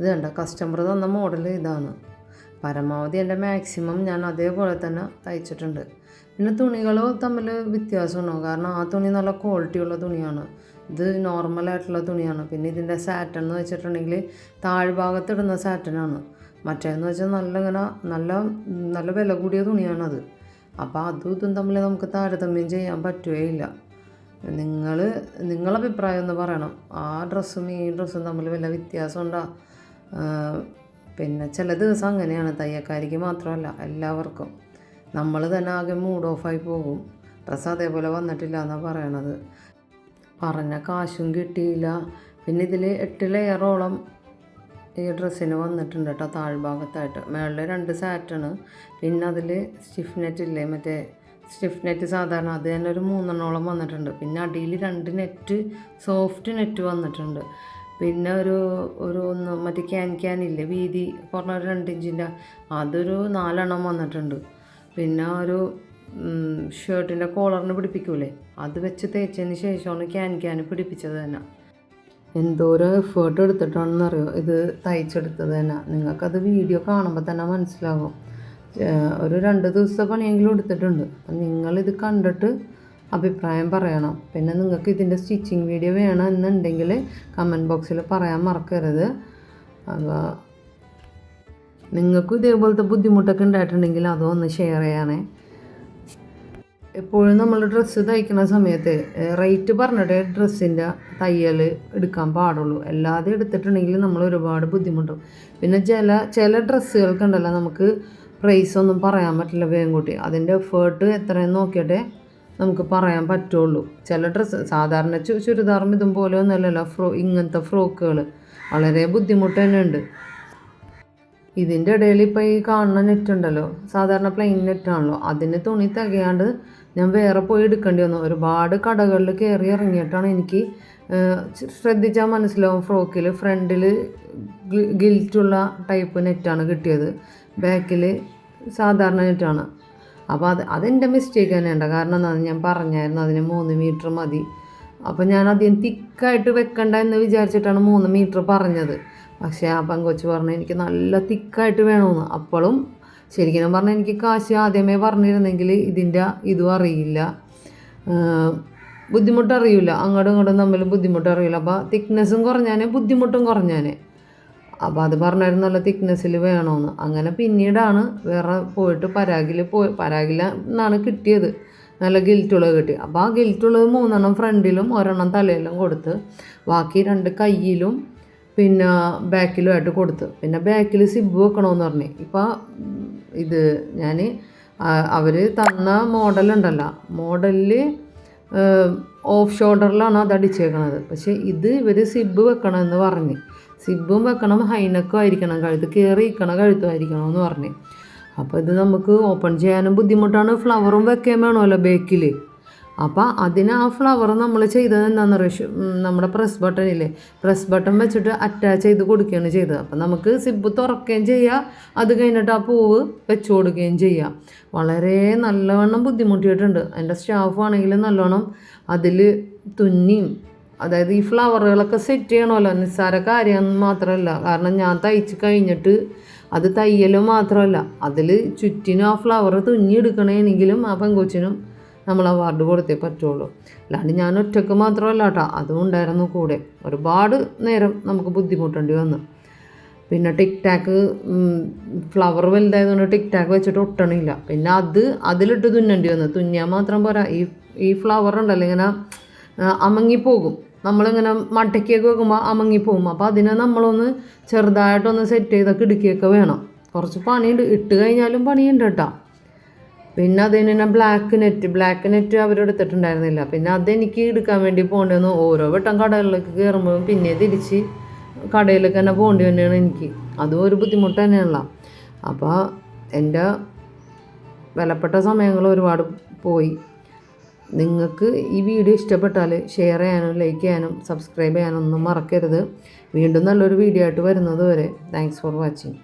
ഇത് കണ്ട? കസ്റ്റമർ തന്ന മോഡൽ ഇതാണ്. പരമാവധി എന്റെ മാക്സിമം ഞാൻ അതേപോലെ തന്നെ തയ്ച്ചിട്ടുണ്ട്. പിന്നെ തുണികൾ തമ്മിൽ വ്യത്യാസമുണ്ടാവും. കാരണം ആ തുണി നല്ല ക്വാളിറ്റി ഉള്ള തുണിയാണ്. ഇത് നോർമലായിട്ടുള്ള തുണിയാണ്. പിന്നെ ഇതിന്റെ സാറ്റൻ എന്ന് വെച്ചിട്ടുണ്ടെങ്കിൽ താഴ്ഭാഗത്തിടുന്ന സാറ്റനാണ് മറ്റേന്ന് വെച്ചാൽ നല്ല ഇങ്ങനെ നല്ല നല്ല വില കൂടിയ തുണിയാണത് അപ്പോൾ അതും ഇതും തമ്മിൽ നമുക്ക് താരതമ്യം ചെയ്യാൻ പറ്റുകയില്ല നിങ്ങൾ നിങ്ങളഭിപ്രായം ഒന്ന് പറയണം. ആ ഡ്രസ്സും ഈ ഡ്രസ്സും തമ്മിൽ വല്ല വ്യത്യാസമുണ്ടോ? പിന്നെ ചില ദിവസം അങ്ങനെയാണ് തയ്യക്കാരിക്ക് മാത്രമല്ല എല്ലാവർക്കും. നമ്മൾ തന്നെ ആകെ മൂഡ് ഓഫായി പോകും. ഡ്രസ്സ് അതേപോലെ വന്നിട്ടില്ല എന്നാണ് പറയണത്. പറഞ്ഞ കാശും കിട്ടിയില്ല. പിന്നെ ഇതിൽ എട്ട് ലെയറോളം ഈ ഡ്രസ്സിന് വന്നിട്ടുണ്ട് കേട്ടോ താഴ്ഭാഗത്തായിട്ട്. മേളിൽ രണ്ട് സാറ്റാണ്. പിന്നെ അതിൽ സ്റ്റിഫ് നെറ്റ് ഇല്ലേ മറ്റേ സ്റ്റിഫ് നെറ്റ് സാധാരണ അത് തന്നെ ഒരു മൂന്നെണ്ണോളം വന്നിട്ടുണ്ട്. പിന്നെ അടിയിൽ രണ്ട് നെറ്റ് സോഫ്റ്റ് നെറ്റ് വന്നിട്ടുണ്ട്. പിന്നെ ഒരു ഒരു ഒന്ന് മറ്റേ ക്യാൻ ഇല്ലേ? വീതി കുറഞ്ഞ ഒരു രണ്ട് ഇഞ്ചിന്റെ അതൊരു നാലെണ്ണം വന്നിട്ടുണ്ട്. പിന്നെ ഒരു ഷർട്ടിന്റെ കോളറിന് പിടിപ്പിക്കൂലേ? അത് വെച്ച് തേച്ചതിന് ശേഷമാണ് ക്യാൻ ക്യാൻ പിടിപ്പിച്ചത് തന്നെ. എന്തോരം എഫേർട്ട് എടുത്തിട്ടാണെന്നറിയോ? ഇത് തയ്ച്ചെടുത്തത് തന്നെ. നിങ്ങൾക്കത് വീഡിയോ കാണുമ്പോൾ തന്നെ മനസ്സിലാകും ഒരു രണ്ട് ദിവസം പണിയെങ്കിലും എടുത്തിട്ടുണ്ട്. അപ്പം നിങ്ങളിത് കണ്ടിട്ട് അഭിപ്രായം പറയണം. പിന്നെ നിങ്ങൾക്ക് ഇതിന്റെ സ്റ്റിച്ചിങ് വീഡിയോ വേണം എന്നുണ്ടെങ്കിൽ കമന്റ് ബോക്സിൽ പറയാൻ മറക്കരുത്. അപ്പോൾ നിങ്ങൾക്കും ഇതേപോലത്തെ ബുദ്ധിമുട്ടൊക്കെ ഉണ്ടായിട്ടുണ്ടെങ്കിൽ അതൊന്ന് ഷെയർ ചെയ്യണേ. എപ്പോഴും നമ്മൾ ഡ്രസ്സ് തയ്ക്കുന്ന സമയത്ത് റേറ്റ് പറഞ്ഞിട്ട് ഡ്രസ്സിന്റെ തയ്യൽ എടുക്കാൻ പാടുള്ളൂ. അല്ലാതെ എടുത്തിട്ടുണ്ടെങ്കിൽ നമ്മൾ ഒരുപാട് ബുദ്ധിമുട്ടും. പിന്നെ ചില ചില ഡ്രസ്സുകൾക്കുണ്ടല്ലോ നമുക്ക് പ്രൈസ് ഒന്നും പറയാൻ പറ്റില്ല വേഗം കൂട്ടി. അതിന്റെ എഫേർട്ട് എത്രയെന്ന് നോക്കിയിട്ടേ നമുക്ക് പറയാൻ പറ്റുള്ളൂ. ചില ഡ്രസ്സ് സാധാരണ ചുരിദാറും ഇതും പോലെ ഒന്നുമല്ലല്ലോ ഫ്രോ ഇങ്ങനത്തെ ഫ്രോക്കുകൾ. വളരെ ബുദ്ധിമുട്ട് തന്നെ ഉണ്ട് ഇതിന്റെ ഇടയിൽ ഇപ്പോൾ ഈ കാണുന്ന നെറ്റ് ഉണ്ടല്ലോ സാധാരണ പ്ലെയിൻ നെറ്റാണല്ലോ അതിന് തുണി തികയാണ്ട് ഞാൻ വേറെ പോയി എടുക്കേണ്ടി വന്നു. ഒരുപാട് കടകളിൽ കയറി ഇറങ്ങിയിട്ടാണ് എനിക്ക് ശ്രദ്ധിച്ചാൽ മനസ്സിലാവും ഫ്രോക്കിൽ ഫ്രണ്ടിൽ ഗിൽറ്റുള്ള ടൈപ്പ് നെറ്റാണ് കിട്ടിയത്. ബാക്കിൽ സാധാരണ നെറ്റാണ് അപ്പോൾ അത് അതെന്റെ മിസ്റ്റേക്ക് തന്നെയുണ്ട് കാരണം എന്താണെന്ന് ഞാൻ പറഞ്ഞായിരുന്നു അതിന് മൂന്ന് മീറ്റർ മതി. അപ്പോൾ ഞാൻ അധികം തിക്കായിട്ട് വെക്കണ്ട എന്ന് വിചാരിച്ചിട്ടാണ് മൂന്ന് മീറ്റർ പറഞ്ഞത്. പക്ഷേ ആ പെങ്കൊച്ച് പറഞ്ഞു എനിക്ക് നല്ല തിക്കായിട്ട് വേണമെന്ന് അപ്പോഴും ശരിക്കും പറഞ്ഞാൽ എനിക്ക് കാശ് ആദ്യമേ പറഞ്ഞിരുന്നെങ്കിൽ ഇതിന്റെ ഇതും അറിയില്ല. ബുദ്ധിമുട്ടറിയില്ല. അങ്ങോട്ടും ഇങ്ങോട്ടും തമ്മിൽ ബുദ്ധിമുട്ടറിയില്ല. അപ്പോൾ തിക്നെസ്സും കുറഞ്ഞാനേ ബുദ്ധിമുട്ടും കുറഞ്ഞാനേ. അപ്പോൾ അത് പറഞ്ഞായിരുന്നു നല്ല തിക്നെസ്സിൽ വേണമെന്ന് അങ്ങനെ പിന്നീടാണ് വേറെ പോയിട്ട് പരാഗിൽ പോയി പരാഗിൽ നിന്നാണ് കിട്ടിയത്. നല്ല ഗിൽറ്റുള്ളത് കിട്ടി. അപ്പോൾ ആ ഗിൽറ്റുള്ളത് മൂന്നെണ്ണം ഫ്രണ്ടിലും ഒരെണ്ണം തലയിലും കൊടുത്ത് ബാക്കി രണ്ട് കയ്യിലും പിന്നെ ബാക്കിലുമായിട്ട് കൊടുത്ത്. പിന്നെ ബാക്കിൽ സിബ് വെക്കണമെന്ന് പറഞ്ഞു. ഇപ്പോൾ ഇത് ഞാൻ അവർ തന്ന മോഡലുണ്ടല്ലോ മോഡലിൽ ഓഫ് ഷോൾഡറിലാണ് അത് അടിച്ചേക്കണത്. പക്ഷേ ഇത് ഇവർ സിബ് വെക്കണമെന്ന് പറഞ്ഞ്. സിബും വെക്കണം ഹൈനക്കും ആയിരിക്കണം കഴുത്ത് കയറി ഇരിക്കണം കഴുത്തും ആയിരിക്കണം എന്ന് പറഞ്ഞു. അപ്പോൾ ഇത് നമുക്ക് ഓപ്പൺ ചെയ്യാനും ബുദ്ധിമുട്ടാണ്. ഫ്ലവറും വെക്കാൻ വേണമല്ലോ ബേക്കിൽ അപ്പോൾ അതിന് ആ ഫ്ലവർ നമ്മൾ ചെയ്തത് എന്താണെന്ന് അറിയോ? നമ്മുടെ പ്രസ് ബട്ടണില്ലേ പ്രസ് ബട്ടൺ വെച്ചിട്ട് അറ്റാച്ച് ചെയ്ത് കൊടുക്കുകയാണ് ചെയ്തത്. അപ്പോൾ നമുക്ക് സിബ് തുറക്കുകയും ചെയ്യാം. അത് കഴിഞ്ഞിട്ട് ആ പൂവ് വെച്ച് കൊടുക്കുകയും ചെയ്യാം. വളരെ നല്ലവണ്ണം ബുദ്ധിമുട്ടിയിട്ടുണ്ട്. എന്റെ സ്റ്റാഫ് ആണെങ്കിൽ നല്ലോണം അതിൽ തുന്നിയും അതായത് ഈ ഫ്ലവറുകളൊക്കെ സെറ്റ് ചെയ്യണമല്ലോ നിസ്സാര കാര്യം മാത്രമല്ല. കാരണം ഞാൻ തയ്ച്ച് കഴിഞ്ഞിട്ട് അത് തയ്യൽ മാത്രമല്ല. അതിൽ ചുറ്റിനും ആ ഫ്ലവർ തുന്നിയെടുക്കണമെങ്കിലും ആ പെങ്കൊച്ചിനും നമ്മൾ അവാർഡ് കൊടുത്തേ പറ്റുള്ളൂ. അല്ലാണ്ട് ഞാൻ ഒറ്റയ്ക്ക് മാത്രമല്ല കേട്ടോ അതും ഉണ്ടായിരുന്നു കൂടെ. ഒരുപാട് നേരം നമുക്ക് ബുദ്ധിമുട്ടേണ്ടി വന്നു. പിന്നെ ടിക് ടാക്ക് ഫ്ലവർ വലുതായതുകൊണ്ട് ടിക് ടാക്ക് വെച്ചിട്ട് ഒട്ടണില്ല. പിന്നെ അത് അതിലിട്ട് തുന്നേണ്ടി വന്നു. തുന്നിയാൽ മാത്രം പോരാ. ഈ ഈ ഫ്ലവർ ഉണ്ടല്ലോ ഇങ്ങനെ അമങ്ങിപ്പോകും. നമ്മളിങ്ങനെ മട്ടയ്ക്കൊക്കെ വെക്കുമ്പോൾ അമങ്ങിപ്പോകും അപ്പോൾ അതിനെ നമ്മളൊന്ന് ചെറുതായിട്ടൊന്ന് സെറ്റ് ചെയ്തൊക്കെ ഇടുക്കിയൊക്കെ വേണം. കുറച്ച് പണിയുണ്ട്. ഇട്ട് കഴിഞ്ഞാലും പണിയുണ്ട് കേട്ടോ. പിന്നെ അതിന് തന്നെ ബ്ലാക്ക് നെറ്റ് ബ്ലാക്ക് നെറ്റ് അവരെടുത്തിട്ടുണ്ടായിരുന്നില്ല പിന്നെ അതെനിക്ക് എടുക്കാൻ വേണ്ടി പോകേണ്ടി വന്നു ഓരോ വട്ടം കടകളിലേക്ക് കയറുമ്പോഴും പിന്നെ തിരിച്ച് കടയിലേക്ക് തന്നെ പോകേണ്ടി തന്നെയാണ് എനിക്ക്. അതും ഒരു ബുദ്ധിമുട്ട് തന്നെയാണല്ലോ. അപ്പോൾ എന്റെ വിലപ്പെട്ട സമയങ്ങൾ ഒരുപാട് പോയി. നിങ്ങൾക്ക് ഈ വീഡിയോ ഇഷ്ടപ്പെട്ടാൽ ഷെയർ ചെയ്യാനും ലൈക്ക് ചെയ്യാനും സബ്സ്ക്രൈബ് ചെയ്യാനും ഒന്നും മറക്കരുത്. വീണ്ടും നല്ലൊരു വീഡിയോ ആയിട്ട് വരുന്നത് വരെ താങ്ക്സ് ഫോർ വാച്ചിങ്